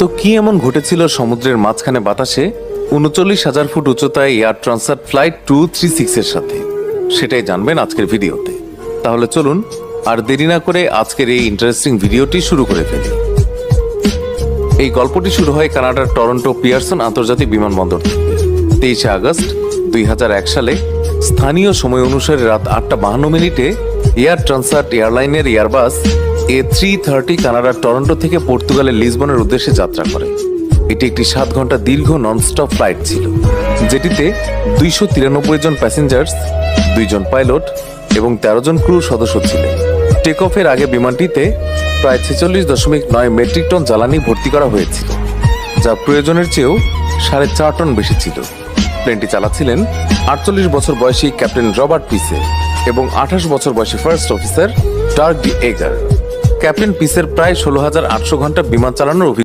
তো কি এমন ঘটেছিল সমুদ্রের মাঝখানে বাতাসে? উনচল্লিশ হাজার ফুট উচ্চতায় Air Transat flight two three six এর সাথে। সেটাই জানবেন আজকের ভিডিওতে। তাহলে চলুন, আর দেরি না করে আজকের এই ইন্টারেস্টিং ভিডিওটি শুরু করে ফেলি। এই গল্পটি শুরু হয় কানাডার টরন্টো পিয়ারসন আন্তর্জাতিক বিমানবন্দর থেকে। তেইশে আগস্ট দুই হাজার এক সালে স্থানীয় সময় অনুসারে রাত আটটা বাহান্ন মিনিটে এয়ার ট্রান্সার্ট এয়ারলাইনের এয়ারবাস এ থ্রি থার্টি কানাডার টরন্টো থেকে পর্তুগালের লিসবনের উদ্দেশ্যে যাত্রা করে। এটি একটি সাত ঘণ্টা দীর্ঘ ননস্টপ ফ্লাইট ছিল, যেটিতে দুইশো তিরানব্বই জন প্যাসেঞ্জার্স দুইজন পাইলট এবং তেরো জন ক্রু সদস্য ছিলেন। টেক অফের আগে বিমানটিতে প্রায় ছেচল্লিশ দশমিক নয় মেট্রিক টন জ্বালানি ভর্তি করা হয়েছিল, যা প্রয়োজনের চেয়েও সাড়ে চার টন বেশি ছিল। প্লেনটি চালাচ্ছিলেন আটচল্লিশ বছর বয়সী ক্যাপ্টেন রবার্ট পিসে এবং আঠাশ বছর বয়সী first officer Dirk De Jager. Captain পিসের প্রায় ষোলো হাজার আটশো ঘণ্টা বিমান চালানোর অভিজ্ঞতা